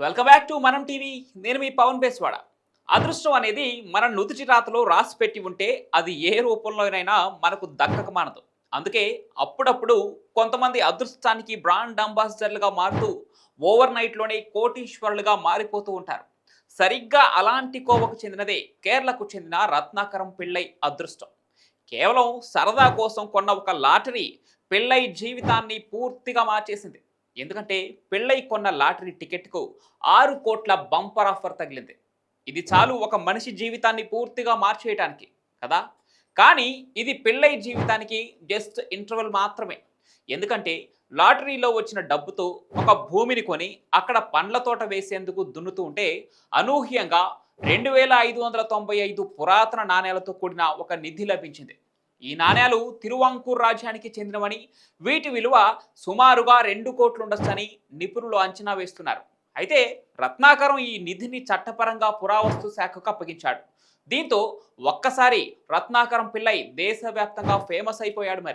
Welcome back to Manam TV నేను మీ పవన్ బేస్వాడ. అదృష్టం అనేది మన నుదుటి రాతలో రాసి పెట్టి ఉంటే అది ఏ రూపంలోనైనా మనకు దక్కక మానదు. అందుకే అప్పుడప్పుడు కొంతమంది అదృష్టానికి బ్రాండ్ అంబాసిడర్లుగా మారుతూ ఓవర్ నైట్లోనే కోటీశ్వరులుగా మారిపోతూ ఉంటారు. సరిగ్గా అలాంటి కోవకు చెందినదే కేరళకు చెందిన రత్నాకరం పిళ్ళై అదృష్టం. కేవలం సరదా కోసం కొన్న ఒక లాటరీ పిళ్ళై జీవితాన్ని పూర్తిగా మార్చేసింది. ఎందుకంటే పెళ్ళై కొన్న లాటరీ టికెట్కు ఆరు కోట్ల బంపర్ ఆఫర్ తగిలింది. ఇది చాలు ఒక మనిషి జీవితాన్ని పూర్తిగా మార్చేయటానికి కదా? కానీ ఇది పెళ్ళై జీవితానికి జస్ట్ ఇంటర్వెల్ మాత్రమే. ఎందుకంటే లాటరీలో వచ్చిన డబ్బుతో ఒక భూమిని కొని అక్కడ పండ్ల తోట వేసేందుకు దున్నుతూ ఉంటే అనూహ్యంగా రెండు వేల ఐదు వందల తొంభై ఐదు పురాతన నాణేలతో కూడిన ఒక నిధి లభించింది. ఈ నాణేలు తిరువాంకూర్ రాజ్యానికి చెందినవని వీటి విలువ సుమారుగా రెండు కోట్లు ఉండొచ్చని నిపుణులు అంచనా వేస్తున్నారు. అయితే రత్నాకరం ఈ నిధిని చట్టపరంగా పురావస్తు శాఖకు అప్పగించాడు. దీంతో ఒక్కసారి రత్నాకరం పిల్లై దేశవ్యాప్తంగా ఫేమస్ అయిపోయాడు మరి.